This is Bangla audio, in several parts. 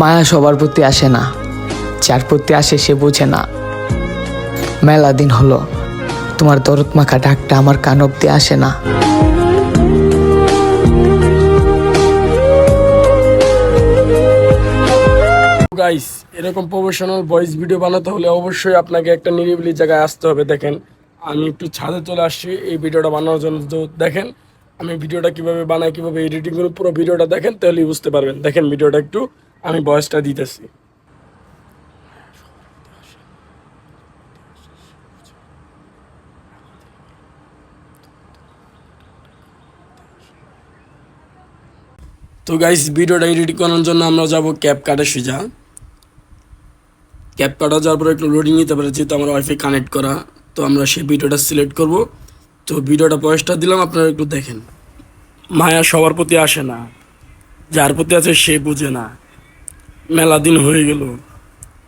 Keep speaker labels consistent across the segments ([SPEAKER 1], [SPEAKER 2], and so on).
[SPEAKER 1] মায়া সবার প্রতি আসে না। যার প্রতি আসে সে বোঝে না। মেলা দিন হলো। তোমার দরদ মাখা ডাকটা আমার কান অব্দি আসে না।
[SPEAKER 2] গাইস এরকম প্রফেশনাল ভয়েস ভিডিও বানাতে হলে অবশ্যই আপনাকে একটা নিরিবিলি জায়গায় আসতে হবে, দেখেন। আমি একটু ছাদে চলে আসছি, এই ভিডিওটা বানানোর জন্য তো দেখেন, আমি ভিডিওটা কীভাবে বানাই, কীভাবে এডিটিং করি, পুরো ভিডিওটা দেখেন, তাহলেই বুঝতে পারবেন। দেখেন ভিডিওটা একটু আমি বয়সটা দিতেছি। তো গাইস ভিডিওটা এডিট করার জন্য আমরা যাব ক্যাপ কাটে সুজা। ক্যাপ কাটা যাওয়ার পরে একটু লোডিং নিতে পারে, যেহেতু আমার ওয়াইফাই কানেক্ট করা, তো আমরা সেই ভিডিওটা সিলেক্ট করব। তো ভিডিওটা বয়সটা দিলাম, আপনারা একটু দেখেন। মায়া সবার প্রতি আসে না, যার প্রতি আছে সে বুঝে না। মেলা দিন হয়ে গেল।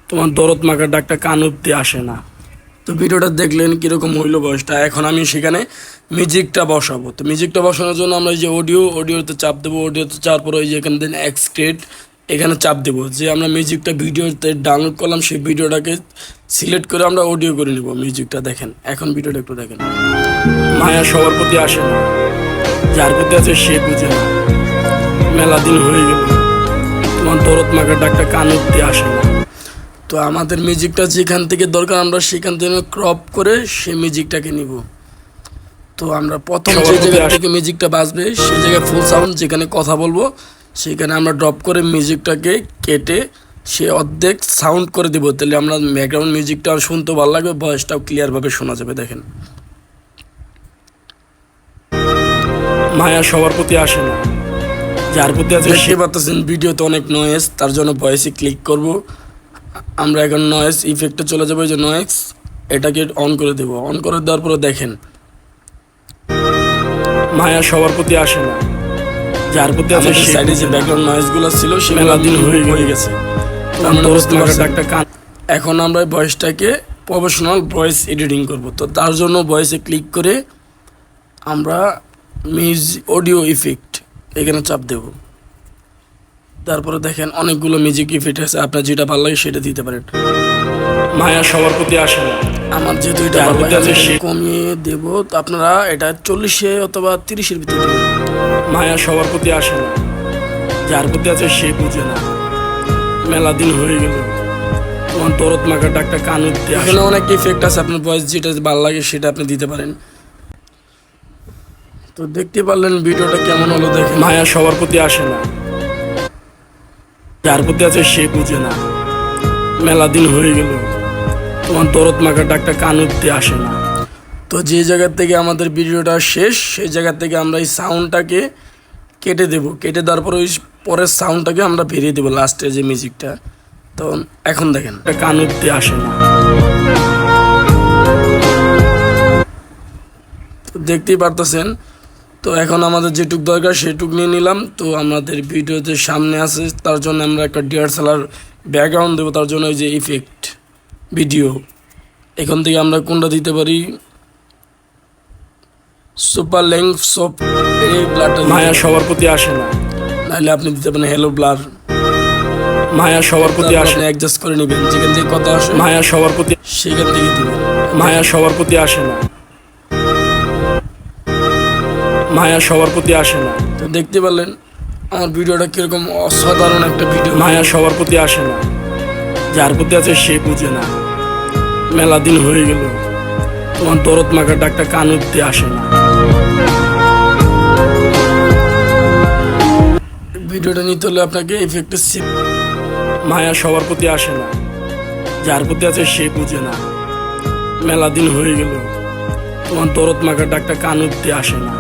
[SPEAKER 2] তোমার দরদ মাখার ডাকটা কান অব্দি আসে না। তো ভিডিওটা দেখলেন কীরকম হইল বয়সটা। এখন আমি সেখানে মিউজিকটা বসাবো। তো মিউজিকটা বসানোর জন্য আমরা এই যে অডিও, অডিওতে চাপ দেবো। অডিওতে চাপ পরে ওই যে এখানে দেন এক্সক্রেট এখানে চাপ দেবো। যে আমরা মিউজিকটা ভিডিওতে ডাউনলোড করলাম, সেই ভিডিওটাকে সিলেক্ট করে আমরা অডিও করে নিব মিউজিকটা। দেখেন, এখন ভিডিওটা একটু দেখেন। মায়া সবার প্রতি আসে না। যার প্রতি আছে সে বুঝে না। মেলা দিন হয়ে গেল। তোমার দরদ মাখার ডাকটা কান অব্দি আসে না তো আমাদের মিউজিকটা যেখান থেকে দরকার আমরা সেখান থেকে ক্রপ করে সেই মিউজিকটাকে নিব। তো আমরা প্রথম যে জায়গা থেকে মিউজিকটা বাজবে সেই জায়গায় ফুল সাউন্ড যেখানে কথা বলব সেখানে আমরা ড্রপ করে মিউজিকটাকে কেটে সে অর্ধেক সাউন্ড করে দিব। তাহলে আমরা ব্যাকগ্রাউন্ড মিউজিকটা শুনতে ভালো লাগবে ভয়েসটাও ক্লিয়ারভাবে শোনা যাবে দেখেন। মায়া সবার প্রতি আসে না। যার প্রতি আছে সে পাচ্ছেন ভিডিওতে অনেক নয়েজ তার জন্য ভয়েসে ক্লিক করব। আমরা এখন নয়েজ ইফেক্টে চলে যাব এই যে নয়েজ এটাকে অন করে দেব। অন করে দেওয়ার পরে দেখেন মায়া সবার প্রতি আসে না। যার প্রতি আছে সাইডে যে ব্যাকগ্রাউন্ড নয়েজগুলো ছিল সে মেলা দিন হয়ে হয়ে গেছে। এখন আমরা ভয়েসটাকে প্রফেশনাল ভয়েস এডিটিং করব। তো তার জন্য ভয়েসে ক্লিক করে আমরা মিউজিক অডিও ইফেক্ট এখানে চাপ দেব। তারপরে দেখেন অনেকগুলো মিউজিক ইফেক্ট আছে আপনার যেটা ভালো লাগে সেটা দিতে পারেন। মায়া সবার প্রতি আসে না। আমার যেহেতু এটা ভালো লাগে সে কমিয়ে দেব তো আপনারা এটা চল্লিশে অথবা তিরিশের ভিতরে মায়া সবার প্রতি আসে না। যার প্রতি আছে সে বুঝে না। মেলা দিন হয়ে গেল। তোমার দরদ মাখার ডাকটা কান উঠতে এখানে অনেক ইফেক্ট আছে আপনার ভয়েস যেটা ভালো লাগে সেটা আপনি দিতে পারেন। তো দেখতে পারলেন ভিডিওটা কেমন হলো দেখে মায়া সবার প্রতি আসে না। যার প্রতি আছে সে বুঝে না। মেলা দিন হয়ে গেল। তোমার দরদ মাখার ডাকটা কান উঠতে আসে না। তো যে জায়গা থেকে আমাদের ভিডিওটা শেষ, সেই জায়গা থেকে আমরা এই সাউন্ডটাকে কেটে দেব। কেটে দেওয়ার পর ওই পরের সাউন্ডটাকে আমরা বেরিয়ে দেবো লাস্টে যে মিউজিকটা তো এখন দেখেন কান উঠতে আসে না। তো দেখতেই পারতেছেন তো এখন আমাদের যেটুক দরকার সেটুক নিয়ে নিলাম। তো আমাদের ভিডিওতে সামনে আছে তার জন্য আমরা একটা ডিআরসেলার ব্যাকগ্রাউন্ড দেবো তার জন্য ওই যে ইফেক্ট ভিডিও এখান থেকে আমরা কোনটা দিতে পারি? সুপার লেংথ সব এই মায়া সবার প্রতি আসে না। নাহলে আপনি দিতে পারেন হ্যালো ব্লার মায়া সবার প্রতি আসে। না অ্যাডজাস্ট করে নেবেন যেখান থেকে কথা আসে। মায়া সবার প্রতি সেখান থেকে দিবেন। মায়া সবার প্রতি আসে না। মায়া সবার প্রতি আসে না। তো দেখতে পারলেন আমার ভিডিওটা কীরকম অসাধারণ একটা ভিডিও। মায়া সবার প্রতি আসে না। যার প্রতি আছে সে বুঝে না। মেলা দিন হয়ে গেল। তোমার দরদ মাখার ডাকটা কান উঠতে আসে না। ভিডিওটা নিতে হলে আপনাকে ইফেক্টের মায়া সবার প্রতি আসে না। যার প্রতি আছে সে বুঝে না। মেলা দিন হয়ে গেল। তোমার দরদ মাখার ডাকটা কান উঠতে আসে না।